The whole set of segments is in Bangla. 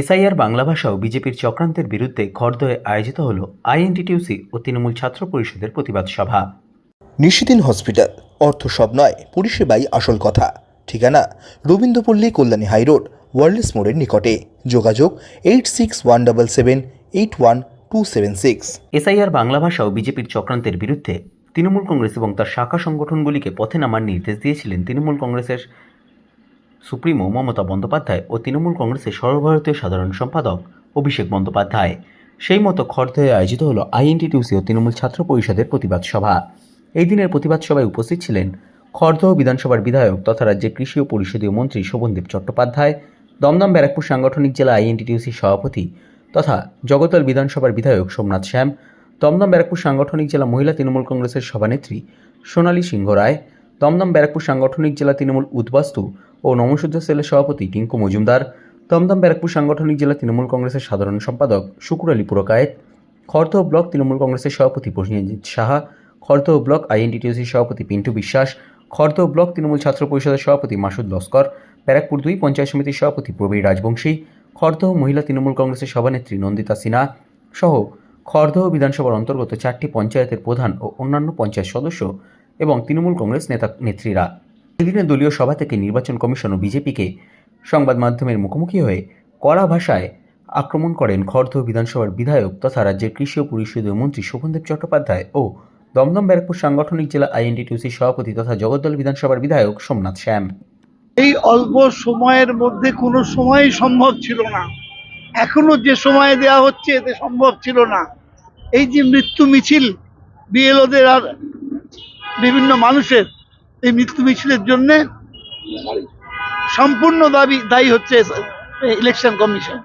এসআইআর বাংলা ভাষা ও বিজেপির চক্রান্তের বিরুদ্ধে খড়দহে আয়োজিত হল আইএনটিটিউসি ও তৃণমূল ছাত্র পরিষদের প্রতিবাদ সভা। নিশিদিন হসপিটাল অর্থ সব নয় পরিষেবাই আসল কথা। ঠিকানা রবীন্দ্রপল্লী কল্যাণী হাইরোড ওয়ার্ল্ডস মোড়ের নিকটে। যোগাযোগ eight six one double seven eight one two seven six. SIR Bangla ভাষা ও বিজেপির চক্রান্তের বিরুদ্ধে। তৃণমূল কংগ্রেস এবং তার শাখা সংগঠনগুলিকে পথে নামার নির্দেশ দিয়েছিলেন তৃণমূল কংগ্রেসের সুপ্রিমো মমতা বন্দ্যোপাধ্যায় ও তৃণমূল কংগ্রেসের সর্বভারতীয় সাধারণ সম্পাদক অভিষেক বন্দ্যোপাধ্যায়। সেই মতো খড়দহে আয়োজিত হল আইএনটিটিউসি ও তৃণমূল ছাত্র পরিষদের প্রতিবাদ সভা। এই দিনের প্রতিবাদ সভায় উপস্থিত ছিলেন খড়দহ বিধানসভার বিধায়ক তথা রাজ্যের কৃষি ও পরিষদীয় মন্ত্রী শোভনদেব চট্টোপাধ্যায়, দমদম ব্যারাকপুর সাংগঠনিক জেলা আইএনটিটিউসির সভাপতি তথা জগতল বিধানসভার বিধায়ক সোমনাথ শ্যাম, দমদম ব্যারাকপুর সাংগঠনিক জেলা মহিলা তৃণমূল কংগ্রেসের সভানেত্রী সোনালী সিংহ রায় দমদম ব্যারাকপুর সাংগঠনিক জেলা তৃণমূল উদ্বাস্তু ও নমশুদ্ধ সেলের সভাপতি টিঙ্কু মজুমদার দমদম ব্যারাকপুর সাংগঠনিক জেলা তৃণমূল কংগ্রেসের সাধারণ সম্পাদক শুকুর আলী পুরকায়েত খড়দহ ব্লক তৃণমূল কংগ্রেসের সভাপতি প্রসেনজিৎ সাহা খড়দহ ব্লক আইএনটিটিউসির সভাপতি পিন্টু বিশ্বাস খড়দহ ব্লক তৃণমূল ছাত্র পরিষদের সভাপতি মাসুদ লস্কর, ব্যারাকপুর দুই পঞ্চায়েত সমিতির সভাপতি প্রবীর রাজবংশী খড়দহ মহিলা তৃণমূল কংগ্রেসের সভানেত্রী নন্দিতা সিনহা সহ খড়দহ বিধানসভার অন্তর্গত চারটি পঞ্চায়েতের প্রধান ও অন্যান্য পঞ্চায়েত সদস্য এবং তৃণমূল কংগ্রেস নেতা নেত্রীরা। এদিনের দলীয় সভা থেকে নির্বাচন কমিশন ও বিজেপিকে সংবাদ মাধ্যমের মুখোমুখি হয়ে কড়া ভাষায় আক্রমণ করেন খড়দহ বিধানসভার বিধায়ক তথা রাজ্যের কৃষি ও পরিষদীয় মন্ত্রী শোভনদেব চট্টোপাধ্যায় ও দমদম ব্যারাকপুর সাংগঠনিক জেলা আইএনটিটিউসির সভাপতি তথা জগদ্দল বিধানসভার বিধায়ক সোমনাথ শ্যাম। এই অল্প সময়ের মধ্যে কোনো সময়ই সম্ভব ছিল না। এখনও যে সময় দেয়া হচ্ছে এতে সম্ভব ছিল না। এই যে মৃত্যু মিছিল, বিএলওদের আর বিভিন্ন মানুষের এই মৃত্যু মিছিলের জন্য সম্পূর্ণ দাবি, দায়ী হচ্ছে ইলেকশন কমিশন।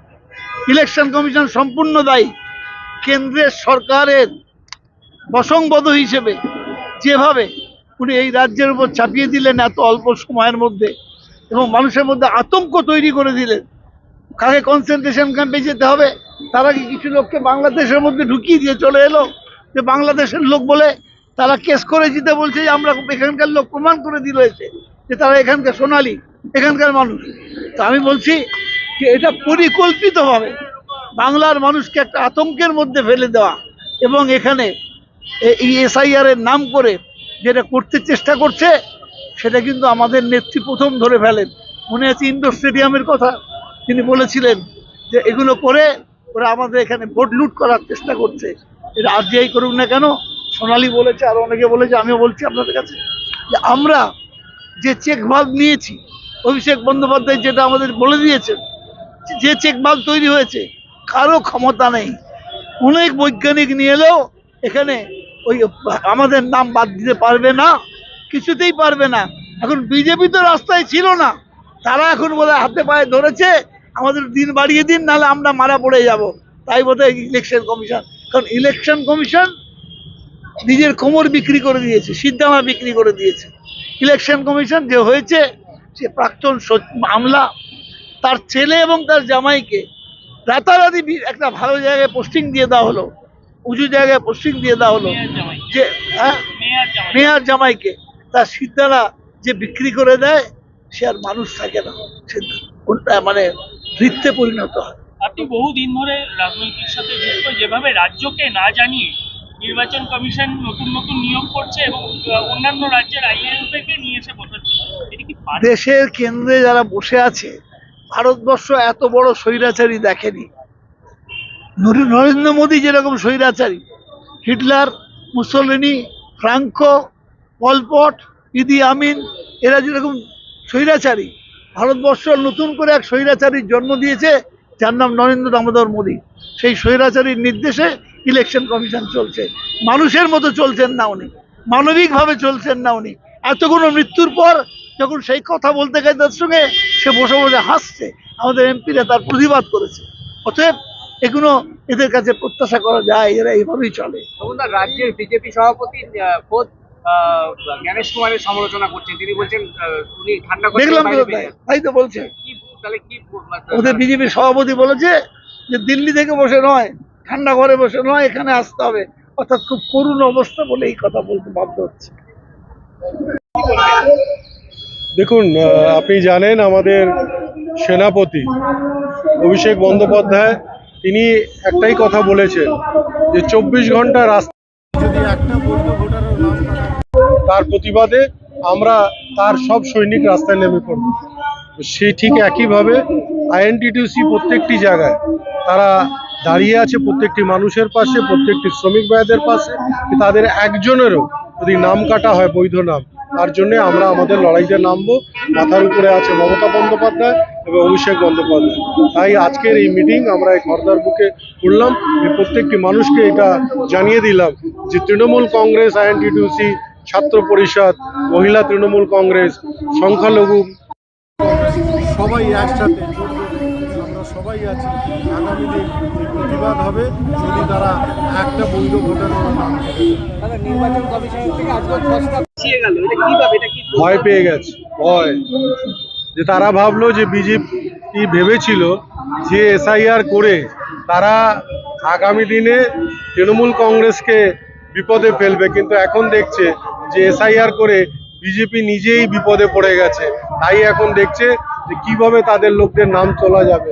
ইলেকশন কমিশন সম্পূর্ণ দায়ী। কেন্দ্রের সরকারের বসংবদ হিসেবে যেভাবে উনি এই রাজ্যের উপর চাপিয়ে দিলেন এত অল্প সময়ের মধ্যে এবং মানুষের মধ্যে আতঙ্ক তৈরি করে দিলেন, কাকে কনসেন্ট্রেশন ক্যাম্পে যেতে হবে? তারা কি কিছু লোককে বাংলাদেশের মধ্যে ঢুকিয়ে দিয়ে চলে এলো। যে বাংলাদেশের লোক বলে তারা কেস করে জিতে বলছে আমরা এখানকার লোক প্রমাণ করে দিল এসে যে তারা এখানকার সোনালী, এখানকার মানুষ। তো আমি বলছি যে এটা পরিকল্পিতভাবে বাংলার মানুষকে একটা আতঙ্কের মধ্যে ফেলে দেওয়া এবং এখানে এই এসআইআর এর নাম করে যেটা করতে চেষ্টা করছে, সেটা কিন্তু আমাদের নেত্রী প্রথম ধরে ফেলেন। মনে আছে ইন্ডোর স্টেডিয়ামের কথা? তিনি বলেছিলেন যে এগুলো করে ওরা আমাদের এখানে ভোট লুট করার চেষ্টা করছে। এটা আর যেই করুক না কেন সোনালি বলেছে, আর অনেকে বলেছে, আমিও বলছি আপনাদের কাছে, যে আমরা যে চেক ভাল্ব নিয়েছি, অভিষেক বন্দ্যোপাধ্যায় যেটা আমাদের বলে দিয়েছেন, যে চেক ভাল্ব তৈরি হয়েছে, কারও ক্ষমতা নেই। অনেক বৈজ্ঞানিক নিয়ে এলেও এখানে ওই, আমাদের নাম বাদ দিতে পারবে না, কিছুতেই পারবে না। এখন বিজেপি তো রাস্তায় ছিল না, তারা এখন বলে হাতে পায়ে ধরেছে, আমাদের দিন বাড়িয়ে দিন, নাহলে আমরা মারা পড়ে যাব। তাই বোধহয় ইলেকশন কমিশন কারণ ইলেকশন কমিশন নিজের কোমর বিক্রি করে দিয়েছে সিদ্ধামা বিক্রি করে দিয়েছে। ইলেকশন কমিশন যে হয়েছে সে প্রাক্তন আমলা তার ছেলে এবং তার জামাইকে রাতারাতি একটা ভালো জায়গায় পোস্টিং দিয়ে দেওয়া হলো উঁচু জায়গায় পোস্টিং দিয়ে দেওয়া হলো যে হ্যাঁ মেয়ার জামাইকে। তার সিদ্ধারা যে বিক্রি করে দেয় সে আর মানুষ থাকে না। কোনটা মানে নৃত্যে পরিণত হয়। আপনি বহুদিন ধরে রাজনৈতিক সাথে যুক্ত যেভাবে রাজ্যকে না জানিয়ে নির্বাচন কমিশন নতুন নতুন নিয়োগ করছে এবং অন্যান্য রাজ্যের আইএলকে নিয়ে এসে বসাচ্ছে। দেশের কেন্দ্রে যারা বসে আছে, ভারতবর্ষ এত বড় স্বৈরাচারী দেখেনি। নরেন্দ্র মোদী যেরকম স্বৈরাচারী, Hitler, Mussolini, Franco, Pol Pot, Idi Amin, এরা যেরকম স্বৈরাচারী, ভারতবর্ষ নতুন করে এক স্বৈরাচারীর জন্ম দিয়েছে, যার নাম নরেন্দ্র দামোদর মোদী। সেই স্বৈরাচারীর নির্দেশে ইলেকশন কমিশন চলছে। মানুষের মতো চলছেন না উনি। মানবিকভাবে চলছেন না উনি। এতগুলো মৃত্যুর পর যখন সেই কথা বলতে গেছে তার সঙ্গে সে বসে বসে হাসছে। আমাদের এমপিরা তার প্রতিবাদ করেছে। অতএব এগুলো এদের কাছে প্রত্যাশা করা যায় এরা এইভাবেই চলে। রাজ্যের বিজেপি সভাপতি খোদ কুমারের সমালোচনা করছেন। তিনি বলছেন উনি ঠান্ডা দেখলাম তাই তো বলছে। ওদের বিজেপির সভাপতি বলেছে যে দিল্লি থেকে বসে নয় ঠান্ডা ঘরে বসে নয়, এখানে আসতে হবে। অর্থাৎ খুব করুণ অবস্থা বলে এই কথা বলতে বাধ্য হচ্ছে। দেখুন আপনি জানেন আমাদের সেনাপতি অভিষেক বন্দ্যোপাধ্যায়, তিনি একটাই কথা বলেছেন যে চব্বিশ ঘণ্টা রাস্তা তার প্রতিবাদে আমরা তার সব সৈনিক রাস্তায় নেমে পড়ব। সে ঠিক একইভাবে আইএনটিটিউসি প্রত্যেকটি জায়গায় তারা দাঁড়িয়ে আছে প্রত্যেকটি মানুষের পাশে, প্রত্যেকটি শ্রমিক ভাইদের পাশে তাদের একজনেরও যদি নাম কাটা হয় বৈধ নাম, তার জন্য আমরা আমাদের লড়াইতে নামবো। মাথার উপরে আছে মমতা বন্দ্যোপাধ্যায় এবং অভিষেক বন্দ্যোপাধ্যায়। তাই আজকের এই মিটিং আমরা এই খর্দার বুকে করলাম। প্রত্যেকটি মানুষকে এটা জানিয়ে দিলাম যে তৃণমূল কংগ্রেস, আইএনটিটিউসি, ছাত্র পরিষদ, মহিলা তৃণমূল কংগ্রেস, সংখ্যালঘু সবাই একসাথে। আমরা সবাই আছি। আগামী দিন প্রতিবাদ হবে যদি তারা একটা বৈধ কি ভয় পেয়ে গেছে ভয়। যে তারা ভাবলো যে বিজেপি ভেবেছিল যে এসআইআর করে তারা আগামী দিনে তৃণমূল কংগ্রেসকে বিপদে ফেলবে কিন্তু এখন দেখছে যে এসআইআর করে বিজেপি নিজেই বিপদে পড়ে গেছে। তাই এখন দেখছে যে কীভাবে তাদের লোকদের নাম তোলা যাবে।